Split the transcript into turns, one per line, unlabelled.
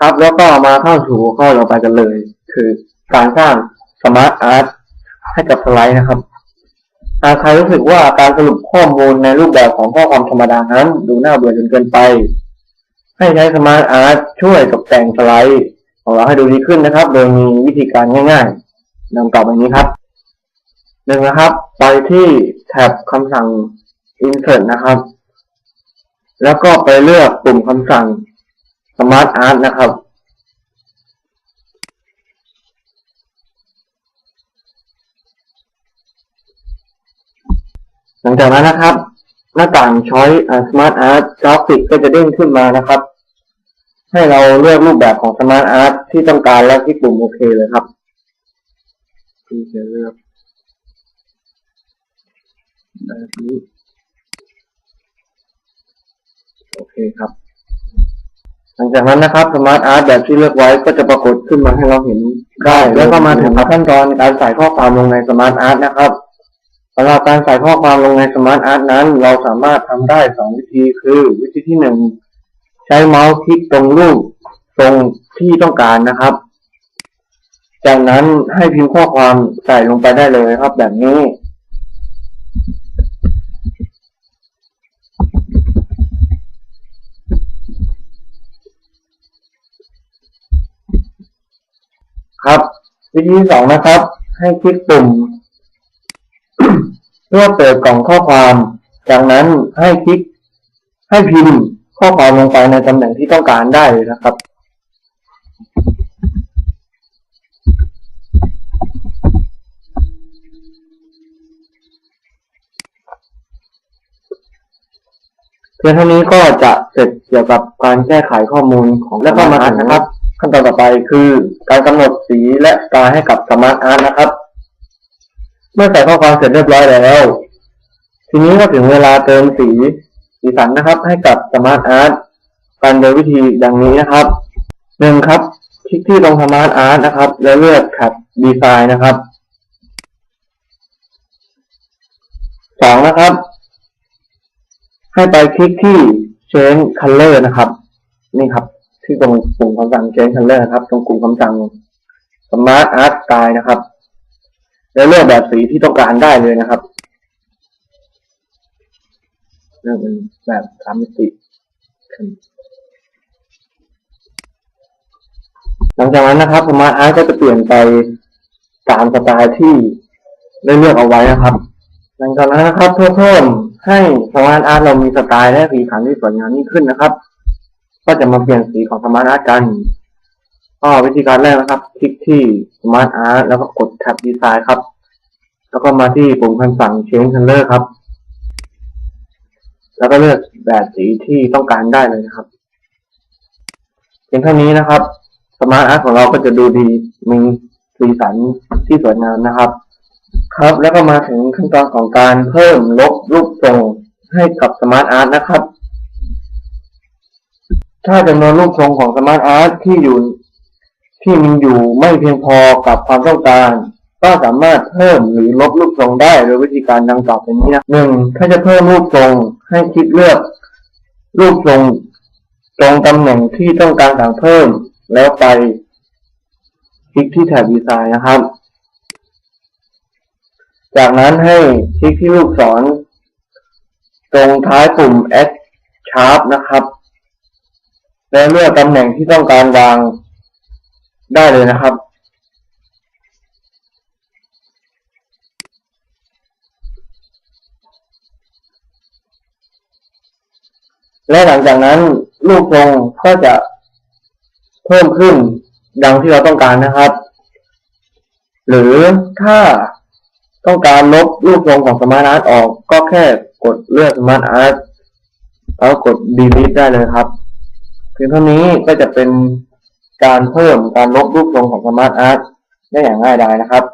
ครับ แล้วก็มาเข้าสู่ข้อเราไปกันเลย คือการสร้างสมาร์ทอาร์ตให้กับสไลด์นะครับหากใครรู้สึกว่าการสรุปข้อมูลในรูปแบบของข้อความธรรมดานั้น ดูน่าเบื่อจนเกินไป ให้ใช้สมาร์ทอาร์ตช่วยกับแต่งสไลด์ของเราให้ดูดีขึ้นนะครับ โดยมีวิธีการง่ายๆนำกลับแบบนี้ครับหนึ่งนะครับ ไปที่แท็บคำสั่ง insert นะครับ แล้วก็ไปเลือกปุ่มคำสั่ง Smart Art นะครับ หลังจากนั้นนะครับ หน้าต่างช้อย Smart Art Graphic ก็จะเด้งขึ้นมานะครับ ให้เราเลือกรูปแบบของ Smart Art ที่ต้องการและที่ปุ่มโอเคเลยครับที่จะเลือกแบบนี้โอเคครับ หลังจากนั้นนะครับ Smart Art แบบที่เลือกไว้ก็จะปรากฏขึ้นมาให้เราเห็นได้ แล้วก็มาถึงขั้นตอนการใส่ข้อความลงใน Smart Art นะครับสำหรับการใส่ข้อความลงใน Smart Art นั้น เราสามารถทำได้สองวิธีคือวิธีที่หนึ่งใช้เมาส์คลิกตรงรูปตรงที่ต้องการนะครับ จากนั้นให้พิมพ์ข้อความใส่ลงไปได้เลยครับแบบนี้ ครับ วิธีที่สองนะครับ ให้คลิกปุ่ม เพื่อเปิดกล่องข้อความ จากนั้นให้คลิก ให้พิมพ์ข้อความลงไปในตำแหน่งที่ต้องการได้เลยนะครับเพียงเท่านี้ก็จะเสร็จเกี่ยวกับการแก้ไขข้อมูลของและก็มาถึงนะครับ ขั้นตอนต่อไปคือการกำหนดสีและสไตล์ให้กับสมาร์ทอาร์ตนะครับ เมื่อใส่ข้อความเสร็จเรียบร้อยแล้ว ทีนี้ก็ถึงเวลาเติมสีสีสันนะครับ ให้กับสมาร์ทอาร์ตกันโดยวิธีดังนี้นะครับหนึ่งครับ คลิกที่ตรงสมาร์ทอาร์ตนะครับ แล้วเลือกแท็บดีไซน์นะครับสองนะครับ ให้ไปคลิกที่ change color นะครับ นี่ครับ ที่ตรงปุ่มคำสั่ง change color ครับ ตรงกลุ่มคำสั่ง smart art style นะครับ แล้วเลือกแบบสีที่ต้องการได้เลยนะครับเลือกเป็นแบบสามมิติหลังจากนั้นนะครับ smart art ก็จะเปลี่ยนไปตามสไตล์ที่ได้เลือกเอาไว้นะครับ หลังจากนั้นนะครับเพื่อเพิ่มให้สมาร์ทอาร์ตเรามีสไตล์และสีสันที่สวยงามยิ่งขึ้นนะครับ ก็จะมาเปลี่ยนสีของสมาร์ทอาร์ตกัน ก็วิธีการแรกนะครับ คลิกที่สมาร์ทอาร์ตแล้วก็กดแท็บดีไซน์ครับ แล้วก็มาที่ปุ่มคำสั่ง change color ครับ แล้วก็เลือกแบบสีที่ต้องการได้เลยนะครับเพียงเท่านี้นะครับสมาร์ทอาร์ตของเราก็จะดูดีมีสีสันที่สวยงามนะครับ ครับแล้วก็มาถึงขั้นตอนของการเพิ่มลบรูปทรงให้กับสมาร์ทอาร์ตนะครับ ถ้าจำนวนรูปทรงของสมาร์ทอาร์ตที่อยู่ที่มีอยู่ไม่เพียงพอกับความต้องการ ก็สามารถเพิ่มหรือลบรูปทรงได้โดยวิธีการดังต่อไปนี้นะหนึ่งถ้าจะเพิ่มรูปทรงให้คลิกเลือก รูปทรงตรงตำแหน่งที่ต้องการสั่งเพิ่ม แล้วไปคลิกที่แท็บดีไซน์นะครับ จากนั้นให้คลิกที่ลูกศร ตรงท้ายปุ่ม Add Sharp นะครับ แล้วเลือกตำแหน่งที่ต้องการวางได้เลยนะครับ และหลังจากนั้นรูปทรงก็จะเพิ่มขึ้นดังที่เราต้องการนะครับ หรือถ้าต้องการลบรูปทรงของสมาร์ทอาร์ตออกก็แค่กดเลือกสมาร์ทอาร์ตแล้วกด delete ได้เลยครับ เพียงเท่านี้ก็จะเป็นการเพิ่มการลบรูปทรงของสมาร์ทอาร์ตได้อย่างง่ายดายนะครับ